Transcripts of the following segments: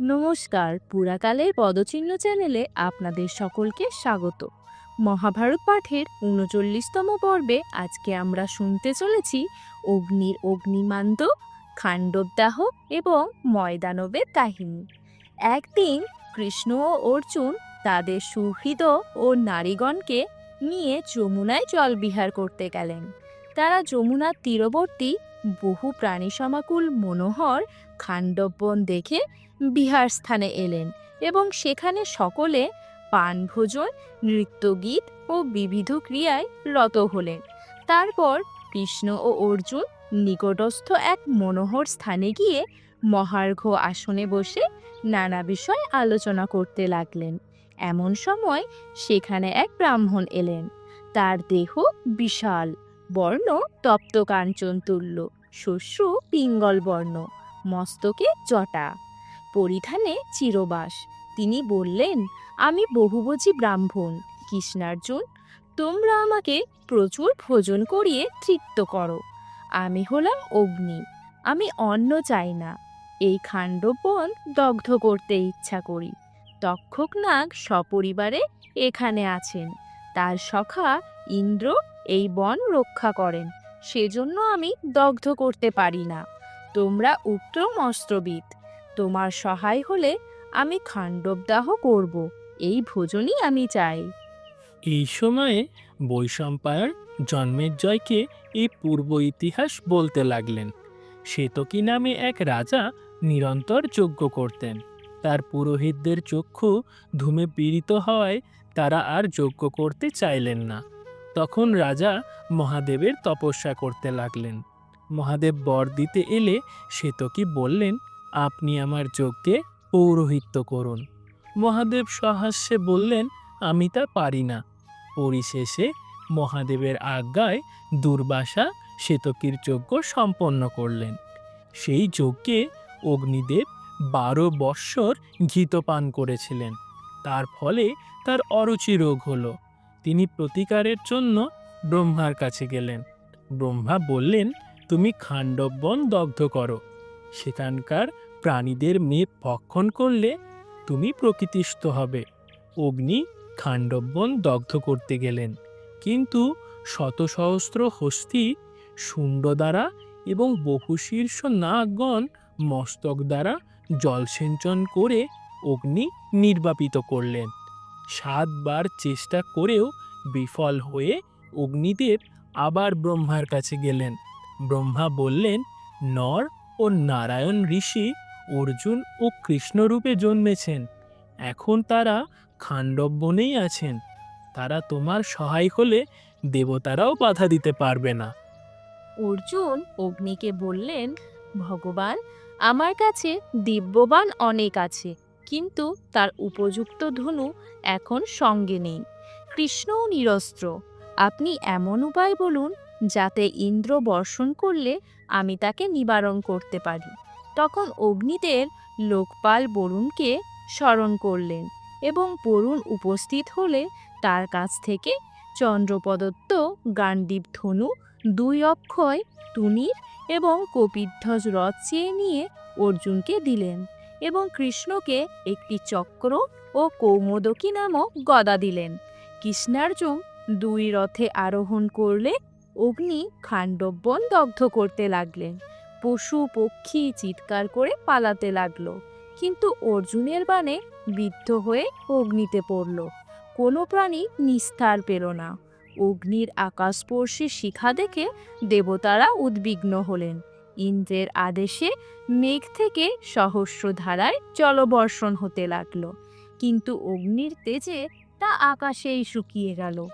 নমস্কার, পুরাকালের পদচিহ্ন চ্যানেলে আপনাদের সকলকে স্বাগত। মহাভারত পাঠের উনচল্লিশতম পর্বে আজকে আমরা শুনতে চলেছি অগ্নির অগ্নিমান্দ, খাণ্ডবদাহ এবং ময়দানবের কাহিনী। একদিন কৃষ্ণ ও অর্জুন তাদের সুহৃদ ও নারীগণকে নিয়ে যমুনায় জলবিহার করতে গেলেন। তারা যমুনার তীরবর্তী বহু প্রাণী সমাকুল মনোহর খাণ্ডববন দেখে বিহার স্থানে এলেন এবং সেখানে সকলে পানভোজন, নৃত্যগীত ও বিবিধ ক্রিয়ায় রত হলেন। তারপর কৃষ্ণ ও অর্জুন নিকটস্থ এক মনোহর স্থানে গিয়ে মহার্ঘ আসনে বসে নানা বিষয় আলোচনা করতে লাগলেন। এমন সময় সেখানে এক ব্রাহ্মণ এলেন। তার দেহ বিশাল, বর্ণ তপ্ত কাঞ্চন তুল্য শস্যু পিঙ্গল বর্ণ মস্তকে জটা। পরিধানে চিরবাস। তিনি বললেন, আমি বহুবচী ব্রাহ্মণ, কৃষ্ণার্জুন, তোমরা আমাকে প্রচুর ভোজন করিয়ে তৃপ্ত করো। আমি হলাম অগ্নি, আমি অন্ন চাই না, এই খাণ্ডবন দগ্ধ করতে ইচ্ছা করি। তক্ষক নাগ সপরিবারে এখানে আছেন, তার সখা ইন্দ্র এই বন রক্ষা করেন, সেজন্য আমি দগ্ধ করতে পারি না। তোমরা উত্তম অস্ত্রবিদ তোমার সহায় হলে আমি খাণ্ডবদাহ করব। এই ভোজনই আমি চাই। এই সময়ে বৈশম্পায়ন জন্মের জয়কে এই পূর্ব ইতিহাস বলতে লাগলেন। শ্বেতকী নামে এক রাজা নিরন্তর যজ্ঞ করতেন। তার পুরোহিতদের চক্ষু ধূমে পীড়িত হওয়ায় তারা আর যজ্ঞ করতে চাইলেন না। তখন রাজা মহাদেবের তপস্যা করতে লাগলেন। মহাদেব বর দিতে এলে শ্বেতকী বললেন আপনি আমার যজ্ঞে পৌরোহিত্য করুন। মহাদেব সহাস্যে বললেন, আমি তা পারি না। পরিশেষে মহাদেবের আজ্ঞায় দুর্বাসা শ্বেতকীর যজ্ঞ সম্পন্ন করলেন। সেই যজ্ঞে অগ্নিদেব বারো বৎসর ঘৃতপান করেছিলেন। তার ফলে তার অরুচি রোগ হলো। তিনি প্রতিকারের জন্য ব্রহ্মার কাছে গেলেন। ব্রহ্মা বললেন, তুমি খাণ্ডববন দগ্ধ করো। সেখানকার প্রাণীদের মেয়ে ভক্ষণ করলে তুমি প্রকৃতিস্থ হবে। অগ্নি খাণ্ডববন দগ্ধ করতে গেলেন। কিন্তু শত সহস্র হস্তি শুণ্ড দ্বারা এবং বহুশীর্ষ নাগগণ মস্তক দ্বারা জলসিঞ্চন করে অগ্নি নির্বাপিত করলেন। সাতবার চেষ্টা করেও বিফল হয়ে অগ্নিদেব আবার ব্রহ্মার কাছে গেলেন। ব্রহ্মা বললেন, নর ও নারায়ণ ঋষি অর্জুন ও কৃষ্ণরূপে জন্মেছেন। এখন তারা খাণ্ডববনেই আছেন। তারা তোমার সহায় হলে দেবতারাও বাধা দিতে পারবে না। অর্জুন অগ্নিকে বললেন, ভগবান, আমার কাছে দিব্যবান অনেক আছে, কিন্তু তার উপযুক্ত ধনু এখন সঙ্গে নেই। কৃষ্ণও নিরস্ত্র। আপনি এমন উপায় বলুন, যাতে ইন্দ্র বর্ষণ করলে আমি তাকে নিবারণ করতে পারি। তখন অগ্নিদের লোকপাল বরুণকে স্মরণ করলেন এবং বরুণ উপস্থিত হলে তার কাছ থেকে চন্দ্রপদত্ত গান্ডীব ধনু, দুই অক্ষয় তুনির এবং কপিধ্বজ রথ চেয়ে নিয়ে অর্জুনকে দিলেন এবং কৃষ্ণকে একটি চক্র ও কৌমোদকী নামক গদা দিলেন। কৃষ্ণার্জুন দুই রথে আরোহণ করলে অগ্নি খাণ্ডববন দগ্ধ করতে লাগলেন। পশু, পক্ষী চিৎকার করে পালাতে লাগল। কিন্তু অর্জুনের বাণে বিদ্ধ হয়ে অগ্নিতে পড়ল। কোনো প্রাণী নিস্তার পেল না। অগ্নির আকাশস্পর্শী শিখা দেখে দেবতারা উদ্বিগ্ন হলেন। ইন্দ্রের আদেশে মেঘ থেকে সহস্র ধারায় জলবর্ষণ হতে লাগল। কিন্তু অগ্নির তেজে তা আকাশেই শুকিয়ে গেল।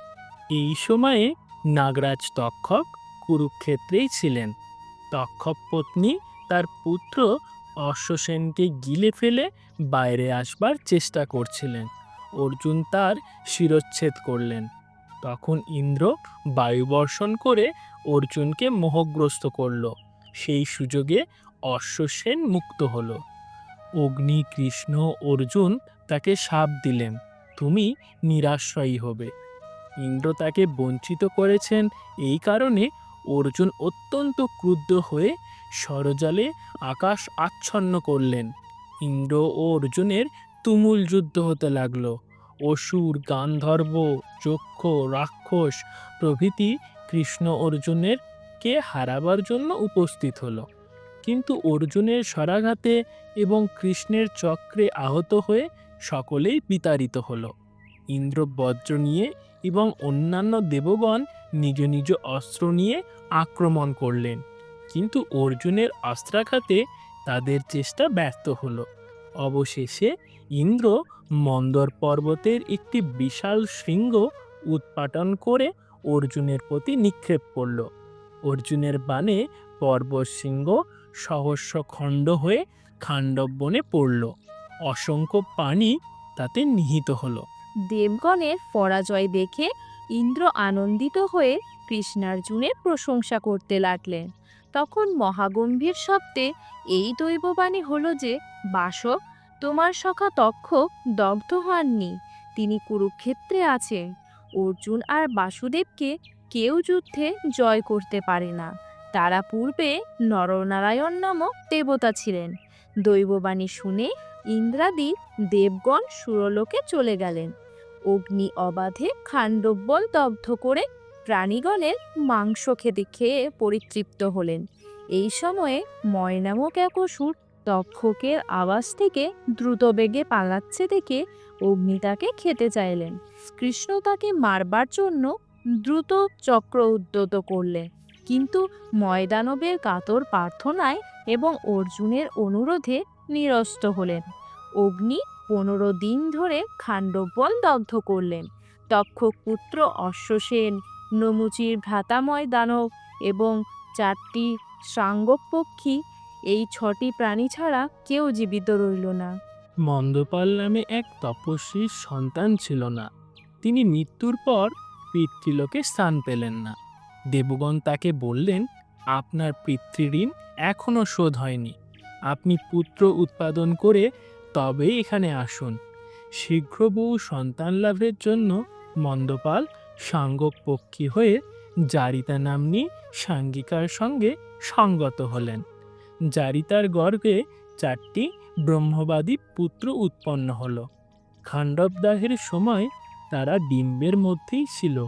এই সময়ে নাগরাজ তক্ষক কুরুক্ষেত্রেই ছিলেন। তক্ষক পত্নী তার পুত্র অশ্বসেনকে গিলে ফেলে বাইরে আসবার চেষ্টা করছিলেন। অর্জুন তার শিরচ্ছেদ করলেন। তখন ইন্দ্র বায়ুবর্ষণ করে অর্জুনকে মোহগ্রস্ত করল। সেই সুযোগে অশ্বসেন মুক্ত হল। অগ্নি কৃষ্ণ অর্জুন তাকে সাপ দিলেন। তুমি নিরাশ্রয়ী হবে। ইন্দ্র তাকে বঞ্চিত করেছেন এই কারণে অর্জুন অত্যন্ত ক্রুদ্ধ হয়ে সরজালে আকাশ আচ্ছন্ন করলেন। ইন্দ্র ও অর্জুনের তুমুল যুদ্ধ হতে লাগল। অসুর, গান্ধর্ব যক্ষ রাক্ষস প্রভৃতি কৃষ্ণ অর্জুনের কে হারাবার জন্য উপস্থিত হলো। কিন্তু অর্জুনের স্বরাঘাতে এবং কৃষ্ণের চক্রে আহত হয়ে সকলেই বিতাড়িত হলো। ইন্দ্র বজ্র নিয়ে এবং অন্যান্য দেবগণ নিজ নিজ অস্ত্র নিয়ে আক্রমণ করলেন। কিন্তু অর্জুনের অস্ত্রাঘাতে তাদের চেষ্টা ব্যর্থ হলো। অবশেষে ইন্দ্র মন্দর পর্বতের একটি বিশাল শৃঙ্গ উৎপাটন করে অর্জুনের প্রতি নিক্ষেপ করল। অর্জুনের বাণে পর্বত শৃঙ্গ সহস্র খণ্ড হয়ে খাণ্ডব বনে পড়ল। অসংখ্য পানি তাতে নিহিত হলো। দেবগণের পরাজয় দেখে ইন্দ্র আনন্দিত হয়ে কৃষ্ণার্জুনের প্রশংসা করতে লাগলেন। তখন মহাগম্ভীর শব্দে এই দৈববাণী হলো যে, বাসক, তোমার সখা তক্ষ দগ্ধ হননি, তিনি কুরুক্ষেত্রে আছেন। অর্জুন আর বাসুদেবকে কেউ যুদ্ধে জয় করতে পারে না। তারা পূর্বে নরনারায়ণ নামক দেবতা ছিলেন। দৈববাণী শুনে ইন্দ্রাদি দেবগণ সুরলোকে চলে গেলেন। অগ্নি অবাধে খাণ্ডববল দগ্ধ করে প্রাণীগণের মাংস খেতে খেয়ে পরিতৃপ্ত হলেন। এই সময়ে ময়নামক এক অসুর তক্ষকের আওয়াজ থেকে দ্রুত বেগে পালাচ্ছে দেখে অগ্নি তাকে খেতে চাইলেন। কৃষ্ণ তাকে মারবার জন্য দ্রুত চক্র উদ্যত করলেন। কিন্তু ময়দানবের কাতর প্রার্থনায় এবং অর্জুনের অনুরোধে নিরস্ত হলেন। অগ্নি পনেরো দিন ধরে খাণ্ডবল দগ্ধ করলেন। তক্ষক পুত্র অশ্বসেন নমুচির ভ্রাতাময় দানব এবং চারটি সাঙ্গপক্ষী, এই ছটি প্রাণী ছাড়া কেউ জীবিত রইল না। মন্দপাল নামে এক তপস্বীর সন্তান ছিল না। তিনি মৃত্যুর পর পিতৃলোকে স্থান পেলেন না। দেবগণ তাকে বললেন, আপনার পিতৃঋণ এখনও শোধ হয়নি। আপনি পুত্র উৎপাদন করে তবেই এখানে আসুন। শীঘ্র সন্তান লাভের জন্য মন্দপাল সাঙ্গক পক্ষী হয়ে জারিতা নাম্নী সাঙ্গিকার সঙ্গে সঙ্গত হলেন। জারিতার গর্ভে চারটি ব্রহ্মবাদী পুত্র উৎপন্ন হল। খাণ্ডবদাহের সময় তারা ডিম্বের মধ্যেই ছিল।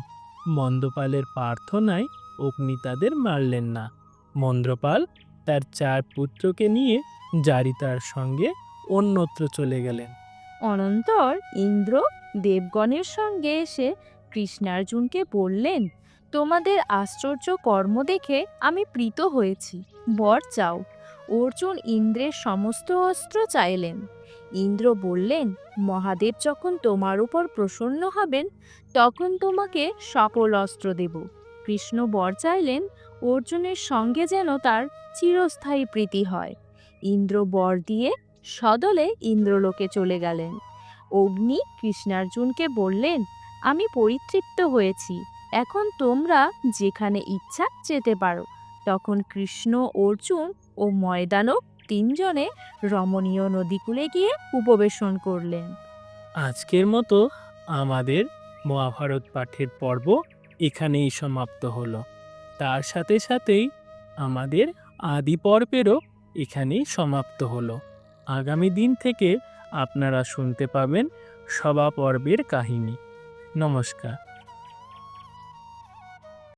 মন্দপালের প্রার্থনায় অগ্নি তাদের মারলেন না। মন্দ্রপাল তার চার পুত্রকে নিয়ে জারিতার সঙ্গে অন্যত্র চলে গেলেন। অনন্তর ইন্দ্র দেবগণের সঙ্গে এসে কৃষ্ণার্জুনকে বললেন, তোমাদের আশ্চর্য কর্ম দেখে আমি প্রীত হয়েছি। বর চাও। অর্জুন ইন্দ্রের সমস্ত অস্ত্র চাইলেন। ইন্দ্র বললেন, মহাদেব যখন তোমার উপর প্রসন্ন হবেন, তখন তোমাকে সকল অস্ত্র দেব। কৃষ্ণ বর চাইলেন, অর্জুনের সঙ্গে যেন তার চিরস্থায়ী প্রীতি হয়। ইন্দ্র বর দিয়ে সদলে ইন্দ্রলোকে চলে গেলেন। অগ্নি কৃষ্ণার্জুনকে বললেন, আমি পরিতৃপ্ত হয়েছি। এখন তোমরা যেখানে ইচ্ছা যেতে পারো। তখন কৃষ্ণ, অর্জুন ও ময়দানব তিনজনে রমণীয় নদীকূলে গিয়ে উপবেশন করলেন। আজকের মতো আমাদের মহাভারত পাঠের পর্ব এখানেই সমাপ্ত হলো। তার সাথে সাথেই আমাদের আদি পর্বেরও এখানেই সমাপ্ত হলো। আগামী দিন থেকে আপনারা শুনতে পাবেন সভা পর্বের কাহিনী। নমস্কার।